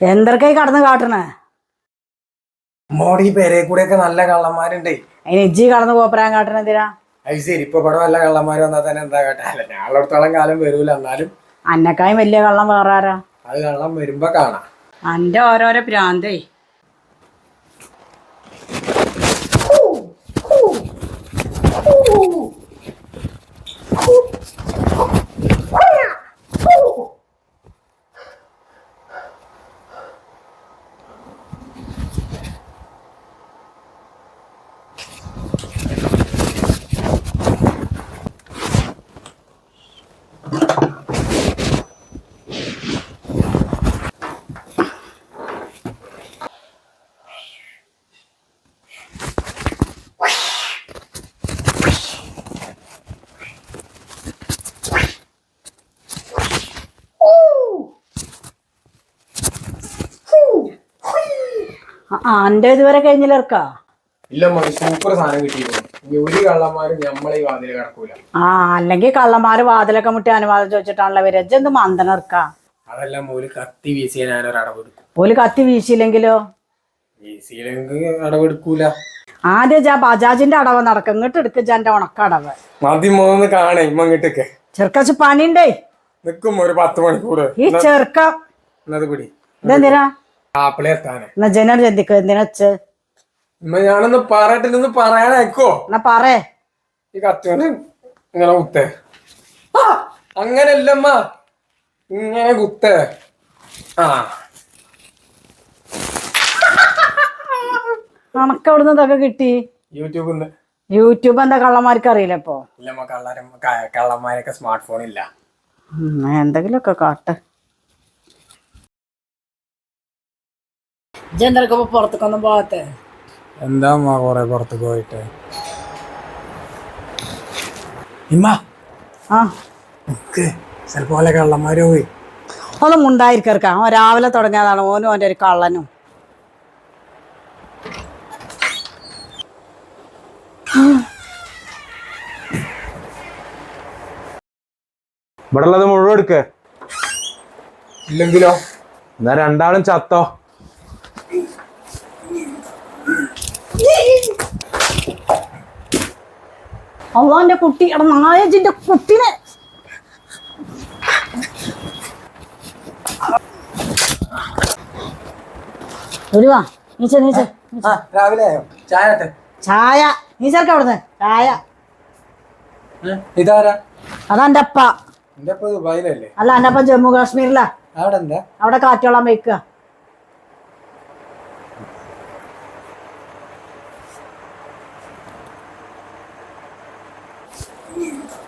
എന്തൊക്കെ കടന്ന് കാട്ടണേ? മോടി പേരെ കൂടെ ഒക്കെ നല്ല കള്ളന്മാരുണ്ട്. അതിന് ഇജ്ജി കടന്ന് പോപ്പരാൻ കാട്ടണ എന്തിനാ? അത് ശരി ഇപ്പൊ ഇവിടെ വല്ല കള്ളന്മാര് വന്നാൽ തന്നെ എന്താ കേട്ടാ? അല്ല ഞാളോടത്തോളം കാലം വരൂല എന്നാലും അന്നക്കായും വലിയ കള്ളം വേറെ ആരാ? അത് കള്ളം വരുമ്പോ കാണാം. അന്റെ ഓരോരോ പ്രാന്തേ. ആ അന്റെ ഇതുവരെ കഴിഞ്ഞില്ലർക്കാ? ഇല്ല മോളി സൂപ്പർ സാധനം കിട്ടിയിരുന്നു ഒരു കള്ളന്മാരും ഞമ്മളെ ഈ വാതിൽ കടക്കൂല. ആ അല്ലെങ്കിൽ കള്ളന്മാര് വാതിലൊക്കെ മുട്ടി അനുവാദം ചോദിച്ചിട്ടാണല്ലോ വരെ എന്ത് മന്ദനിറക്കാ അതെല്ലാം മോൽ കത്തി വീശിയ ഞാനൊരു അടവെടുക്കും ഓൽ കത്തി വീശിയില്ലെങ്കിലോ? വീശിയില്ലെങ്കിൽ അടവെടുക്കൂല ആദ്യം ജാ ബജാജിന്റെ അടവ് നടക്കും. ഇങ്ങോട്ട് എടുക്കുക ഉണക്ക അടവ്. മതി മോന്ന് കാണേ ഇമ്മ ഇങ്ങോട്ടൊക്കെ. ചെറുക്കച്ച് പണിണ്ടേ? നിക്കും ഒരു പത്ത് മണിക്കൂർ ഈ ചെറുക്ക എന്നത് പിടി. ഇതെന്തിനാ? ആപ്പിളെ എത്താനെ. എന്നാ ജനൽ ചിന്തിക്ക് എന്തിനാ വെച്ച്? ഞാനൊന്ന് പറയട്ടില്ലെന്ന് പറയാനേക്കോ എന്നാ പറേ. ഈ കത്തിയോണ്ട് ഇങ്ങനെ കുത്തേ. ആ അങ്ങനല്ലമ്മ ഇങ്ങനെ കുത്തേ. ആ. ഇതൊക്കെ കിട്ടി? യൂട്യൂബിൽ നിന്ന് യൂട്യൂബ് എന്താ കള്ളന്മാർക്ക് അറിയില്ല ഇപ്പൊ? ഇല്ലമ്മ കള്ളന്മാരൊക്കെ സ്മാർട്ട് ഫോൺ ഇല്ല എന്തെങ്കിലും എന്തെങ്കിലുമൊക്കെ കാട്ട്. ഇജെന്തൊക്കെ പുറത്തേക്കൊന്നും പോകത്തെ എന്താ അമ്മ കുറെ പുറത്ത് പോയിട്ട്? ഇമ്മ. ആ. നിക്ക്. ചിലപ്പോ പോലെ കള്ളന്മാര് പോയി. ഒന്നും ഉണ്ടായിരിക്കാം ഓൻ രാവിലെ തുടങ്ങിയതാണ് ഓനും ഓന്റെ ഒരു കള്ളനും. ഇവിടെ ഉള്ളത് മുഴുവൻ എടുക്കേ. ഇല്ലെങ്കിലോ? എന്നാ രണ്ടാളും ചത്തോ? അള്ളാന്റെ കുട്ടി എടാ നായജിന്റെ കുട്ടിനെ. ഒരുവാ നീച്ച നീച്ച ആ രാവിലെ ആയോ? ചായ നീ ചായ. നീച്ചർക്ക് അവിടുന്ന്? ചായ. ഇതാരാ? അതെന്റെ അപ്പ. അല്ല എന്റെ അപ്പ ജമ്മു കാശ്മീരിലാ. അവിടെ കാറ്റോളാൻ വയ്ക്കുക Нет.